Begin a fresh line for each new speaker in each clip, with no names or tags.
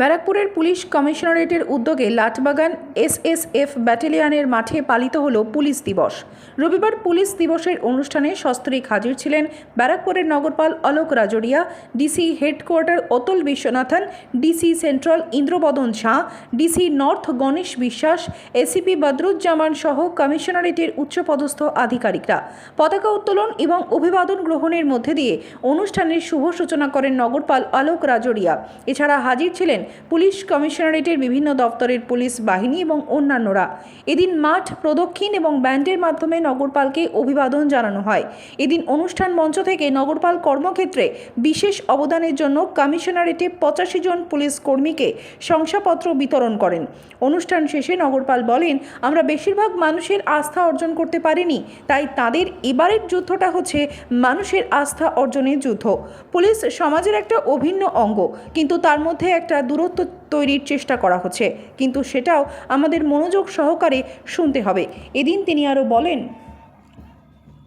ব্যারাকপুরের পুলিশ কমিশনারেটের উদ্যোগে লাটবাগান এসএসএফ ব্যাটালিয়নের মাঠে পালিত হল পুলিশ দিবস। রবিবার পুলিশ দিবসের অনুষ্ঠানে সস্ত্রীক হাজির ছিলেন ব্যারাকপুরের নগরপাল Alok Rajoria DC headquarter Atul Viswanathan, DC central Indrabadan Jha DC north Ganesh Biswas, ACP Badruzzaman সহ কমিশনারেটের উচ্চপদস্থ আধিকারিকরা। পতাকা উত্তোলন এবং অভিবাদন গ্রহণের মধ্যে দিয়ে অনুষ্ঠানের শুভ সূচনা করেন নগরপাল অলোক রাজরিয়া এছাড়া হাজির ছিলেন পুলিশ কমিশনারেটের বিভিন্ন দপ্তরের পুলিশ বাহিনী এবং অন্যান্যরা। এদিন মাঠ প্রদক্ষিণ এবং ব্যান্ডের মাধ্যমে নগরপালকে অভিবাদন জানানো হয়। এদিন অনুষ্ঠান মঞ্চ থেকে নগরপাল কর্মক্ষেত্রে বিশেষ অবদানের জন্য কমিশনারেটে পঁচাশি জন পুলিশ কর্মীকে শংসাপত্র বিতরণ করেন। অনুষ্ঠান শেষে নগরপাল বলেন, আমরা বেশিরভাগ মানুষের আস্থা অর্জন করতে পারিনি, তাই তাদের এবারের যুদ্ধটা হচ্ছে মানুষের আস্থা অর্জনের যুদ্ধ। পুলিশ সমাজের একটা অভিন্ন অঙ্গ, কিন্তু তার মধ্যে একটা দূরত্ব তৈরির চেষ্টা করা হচ্ছে। কিন্তু সেটাও আমাদের মনোযোগ সহকারে শুনতে হবে। এদিন তিনি আরও বলেন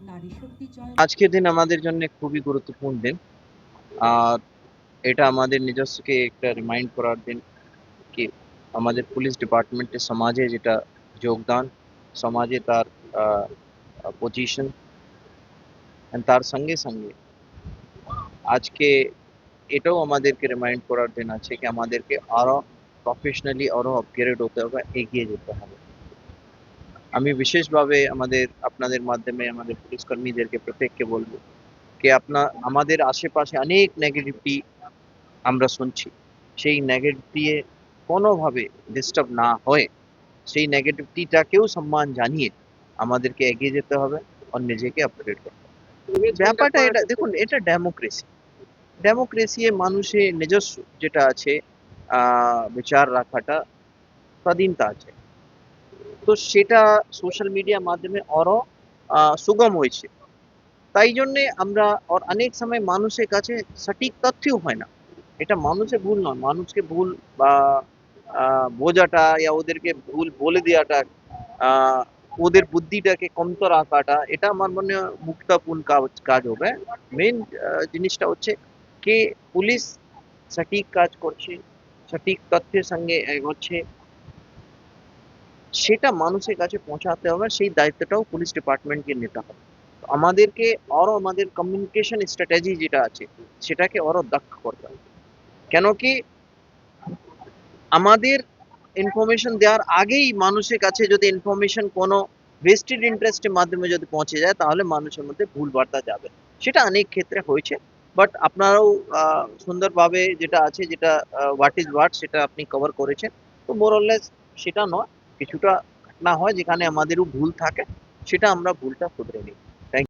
নারী শক্তি জয়।
আজকের দিন আমাদের জন্য খুবই গুরুত্বপূর্ণ দিন। আর এটা আমাদের নিজস্বকে একটা রিমাইন্ড করার দিন কি আমাদের পুলিশ ডিপার্টমেন্টে সমাজে যেটা যোগদান সমাজে তার পজিশন তার সঙ্গে সঙ্গে আজকে এটাও আমাদেরকে রিমাইন্ড করার দিন আছে কি আমাদেরকে আরও প্রফেশনালি আরও আপগ্রেড হতে হবে এগিয়ে যেতে হবে আমি বিশেষভাবে আমাদের আপনাদের মাধ্যমে আমাদের পুলিশ কর্মীদেরকে প্রত্যেককে বলব যে আপনার আমাদের আশেপাশে অনেক নেগেটিভিটি আমরা শুনছি সেই নেগেটিভিটি কোনোভাবে ডিস্টার্ব না হয়ে সেই নেগেটিভিটিটাকেও সম্মান জানিয়ে আমাদেরকে এগিয়ে যেতে হবে আর নিজেকে আপগ্রেড করতে হবে ব্যাপারটা এটা দেখুন এটা ডেমোক্রেসি ডেমোক্রেসি মানুষের নিজস্ব যেটা আছে বিচার রাখাটা স্বাধীনতা আছে। তো সেটা সোশ্যাল মিডিয়ার মাধ্যমে আরও সুগম হয়েছে। তাই জন্যে আমরা আর অনেক সময় মানুষের কাছে সঠিক তথ্যও হয় না। এটা মানুষের ভুল নয়। মানুষকে ভুল বা বোঝাটা ইয়া ওদেরকে ভুল বলে দেওয়াটা ওদের বুদ্ধিটাকে কমতো রাখাটা এটা আমার মনে মুক্তাপূর্ণ কাজ কাজ হবে। মেন জিনিসটা হচ্ছে কে পুলিশ সঠিক কাজ করছে সঠিক তথ্যের সঙ্গে এগোচ্ছে সেটা মানুষের কাছে পৌঁছাতে হবে সেই দায়িত্বটাও পুলিশ ডিপার্টমেন্টকে নিতে হবে তো আমাদেরকে আরও আমাদের কমিউনিকেশন স্ট্র্যাটেজি যেটা আছে সেটাকে আরও দক্ষ করতে হবে কেন কি আমাদের ইনফরমেশন দেওয়ার আগেই মানুষের কাছে যদি ইনফরমেশন কোনো ভেস্টেড ইন্টারেস্টের মাধ্যমে যদি পৌঁছে যায়, তাহলে মানুষের মধ্যে ভুল বার্তা যাবে। সেটা অনেক ক্ষেত্রে হয়েছে। বাট আপনারাও সুন্দরভাবে যেটা আছে, যেটা হোয়াট ইজ হোয়াট সেটা আপনি কভার করেছেন। তো মোরলেস সেটা নয়, কিছুটা ঘটনা হয় যেখানে আমাদেরও ভুল থাকে, সেটা আমরা ভুলটা শুধরে নিই।